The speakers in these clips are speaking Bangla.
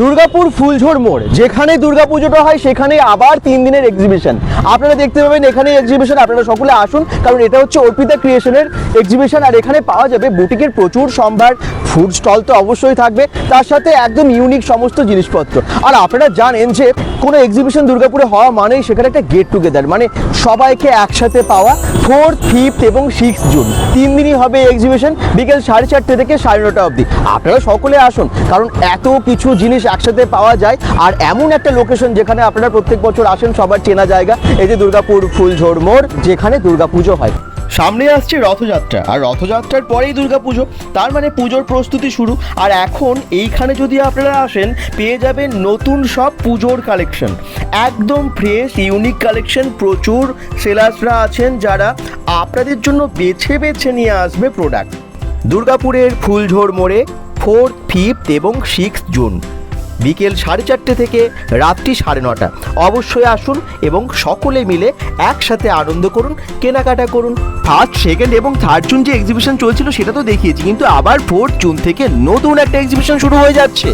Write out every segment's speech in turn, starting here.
দুর্গাপুর ফুলঝোড় মোড়, যেখানে দুর্গাপুজোটা হয় সেখানে আবার তিন দিনের এক্সিবিশন আপনারা দেখতে পাবেন এখানে এক্সিবিশন আপনারা সকলে আসুন, কারণ এটা হচ্ছে অর্পিতা ক্রিয়েশনের এক্সিবিশন আর এখানে পাওয়া যাবে বুটিকের প্রচুর সম্ভার ফুড স্টল তো অবশ্যই থাকবে, তার সাথে একদম ইউনিক সমস্ত জিনিসপত্র। আর আপনারা জানেন যে কোনো এক্সিবিশন দুর্গাপুরে হওয়া মানেই সেখানে একটা গেট টুগেদার মানে সবাইকে একসাথে পাওয়া ফোর্থ ফিফথ এবং সিক্স জুন। তিন দিনই হবে এক্সিবিশন বিকেল সাড়ে চারটে থেকে সাড়ে নটা অবধি। আপনারা সকলে আসুন, কারণ এত কিছু জিনিস একসাথে পাওয়া যায়, আর এমন একটা লোকেশন যেখানে আপনারা প্রত্যেক বছর আসেন, সবার চেনা জায়গা, এই যে দুর্গাপুর ফুলঝোড় মোড়, যেখানে দুর্গাপুজো হয়। সামনে আসছে রথযাত্রা, আর রথযাত্রার পরেই দুর্গাপুজো, তার মানে পুজোর প্রস্তুতি শুরু, আর এখন এইখানে যদি আপনারা আসেন, পেয়ে যাবেন নতুন সব পুজোর কালেকশন একদম ফ্রেশ ইউনিক কালেকশন প্রচুর সেলার্সরা আছেন যারা আপনাদের জন্য বেছে বেছে নিয়ে আসবে প্রোডাক্ট দুর্গাপুরের ফুলঝোড় মোড়ে ফোর্থ ফিফথ এবং সিক্স জুন বিকেল সাড়ে চারটে থেকে রাত্রি সাড়ে নটা। অবশ্যই আসুন এবং সকলে মিলে একসাথে আনন্দ করুন, কেনাকাটা করুন। ফার্স্ট সেকেন্ড এবং থার্ড জুন যে এক্সিবিশন চলছিল সেটা তো দেখিয়েছি, কিন্তু আবার ফোর্থ জুন থেকে নতুন একটা এক্সিবিশন শুরু হয়ে যাচ্ছে।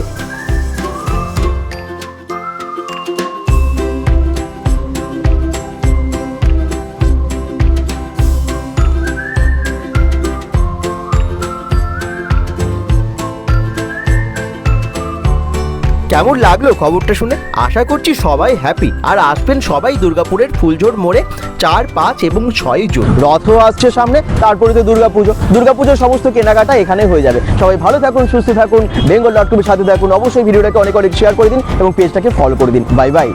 কেমন লাগল খবরটা শুনে? আশা করছি সবাই হ্যাপি আর আসবেন সবাই দুর্গাপুরের ফুলঝোর মোড়ে চার, পাঁচ এবং ছয় জুন। রথ আসছে সামনে, তারপরে তো দুর্গাপুজো। দুর্গাপুজোর সমস্ত কেনাকাটা এখানে হয়ে যাবে। সবাই ভালো থাকুন, সুস্থ থাকুন, বেঙ্গল ডট কমের সাথে থাকুন। অবশ্যই ভিডিওটাকে অনেক অনেক শেয়ার করে দিন এবং পেজটাকে ফলো করে দিন। Bye bye